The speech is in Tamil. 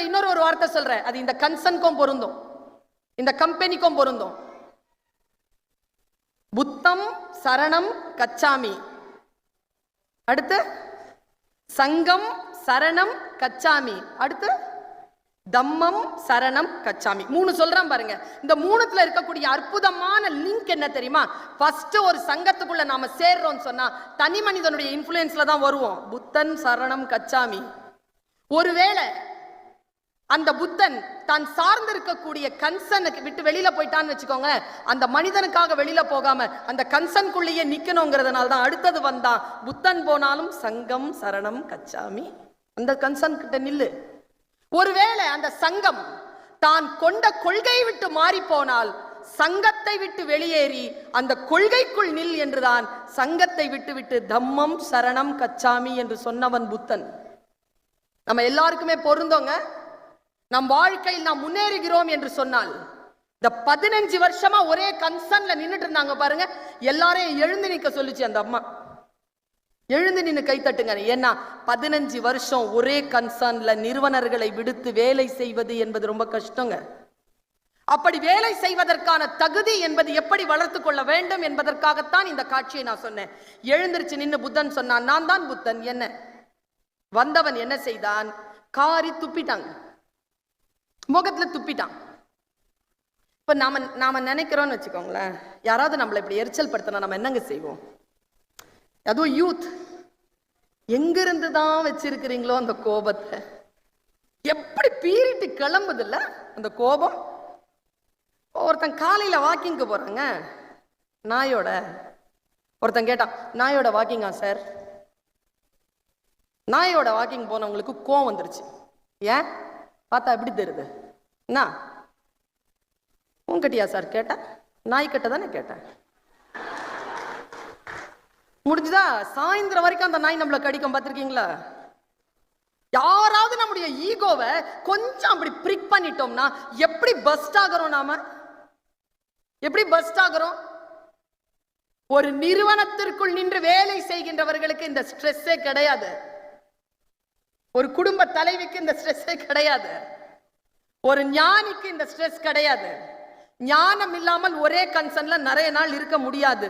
புத்தனுடைய இன்னொரு ஒரு வார்த்தை சொல்றேன். அது இந்த கன்சனுக்கும் பொருந்தும். இந்த கம்பெனிக்கும் பொருந்தும். புத்தம் சரணம் கச்சாமி. அடுத்து சங்கம் சரணம் கச்சாமி. அடுத்து தம்மம் சரணம் கச்சாமி. மூணு சொல்றேன் பாருங்க. இந்த மூணுத்துல இருக்கக்கூடிய அற்புதமான லிங்க் என்ன தெரியுமா? ஃபர்ஸ்ட் ஒரு சங்கத்துக்குள்ள நாம சேர்றோம்னு சொன்னா தனி மனிதனுடைய இன்ஃப்ளூயன்ஸ்ல தான் வருவோம். புத்தன் சரணம் கச்சாமி. ஒருவேளை அந்த புத்தன் தான் சார்ந்திருக்கக்கூடிய கன்சனுக்கு விட்டு வெளியில போயிட்டான்னு வச்சுக்கோங்க. அந்த மனிதனுக்காக வெளியில போகாம அந்த கன்சனுக்குள்ளேயே நிக்கணுங்கிறதுனால தான் அடுத்தது வந்தான் புத்தன் போனாலும் சங்கம் சரணம் கச்சாமி. அந்த கன்சன் கிட்ட நில்லு. ஒருவேளை அந்த சங்கம் தான் கொண்ட கொள்கை விட்டு மாறி போனால் சங்கத்தை விட்டு வெளியேறி அந்த கொள்கைக்குள் நில் என்றுதான் சங்கத்தை விட்டு விட்டு தம்மம் சரணம் கச்சாமி என்று சொன்னவன் புத்தன். நம்ம எல்லாருக்குமே பொருந்தோங்க. நம் வாழ்க்கையில் நாம் முன்னேறுகிறோம் என்று சொன்னால் இந்த பதினஞ்சு வருஷமா ஒரே கன்சர்ன்ல நின்றுட்டு இருந்தாங்க பாருங்க எல்லாரையும் எழுந்து நிக்க சொல்லுச்சு அந்த அம்மா. எழுந்து நின்று கைத்தட்டுங்க ஏன்னா பதினஞ்சு வருஷம் ஒரே கன்சர்ன்ல நிறுவனர்களை விடுத்து வேலை செய்வது என்பது ரொம்ப கஷ்டங்க. அப்படி வேலை செய்வதற்கான தகுதி என்பது எப்படி வளர்த்து கொள்ள வேண்டும் என்பதற்காகத்தான் இந்த காட்சியை நான் சொன்னேன். எழுந்திருச்சு நின்று புத்தன் சொன்னான் நான் தான் புத்தன். என்ன? வந்தவன் என்ன செய்தான்? காரி துப்பிட்டாங்க. முகத்துல துப்பிட்டான். இப்ப நாம நாம நினைக்கிறோம்னு வச்சுக்கோங்களேன் யாராவது நம்மளை இப்படி எரிச்சல் படுத்தினா நம்ம என்னங்க செய்வோம்? அதுவும் யூத் எங்கிருந்து தான் வச்சிருக்கிறீங்களோ அந்த கோபத்தை? எப்படி பீறிட்டு கிளம்புதுல்ல அந்த கோபம்? ஒருத்தன் காலையில வாக்கிங்க்கு போறாங்க. நாயோட ஒருத்தன் கேட்டான் நாயோட வாக்கிங்கா சார் நாயோட வாக்கிங் போனவங்களுக்கு கோவம் வந்துருச்சு. ஏன்? பார்த்தா எப்படி தெரியுது? என்ன உங்ககிட்டயா சார் கேட்டேன்? நாய்கிட்ட தானே கேட்டேன்? முடிஞ்சுதா? சாயந்தரம் வரைக்கும் அந்த நாய் நம்மளை கடிக்கும் பார்த்துருக்கீங்களா? யாராவது நம்முடைய ஈகோவை கொஞ்சம் அப்படி பிரிக் பண்ணிட்டோம்னா எப்படி பஸ்ட் ஆகிறோம் நாம? எப்படி பஸ்ட் ஆகிறோம்? ஒரு நிறுவனத்திற்குள் நின்று வேலை செய்கின்றவர்களுக்கு இந்த ஸ்ட்ரெஸ்ஸே கிடையாது. ஒரு குடும்ப தலைவிக்கு இந்த ஸ்ட்ரெஸ்ஸே கிடையாது. ஒரு ஞானிக்கு இந்த ஸ்ட்ரெஸ் கிடையாது. ஞானம் இல்லாமல் ஒரே கன்சர்ன்ல நிறைய நாள் இருக்க முடியாது.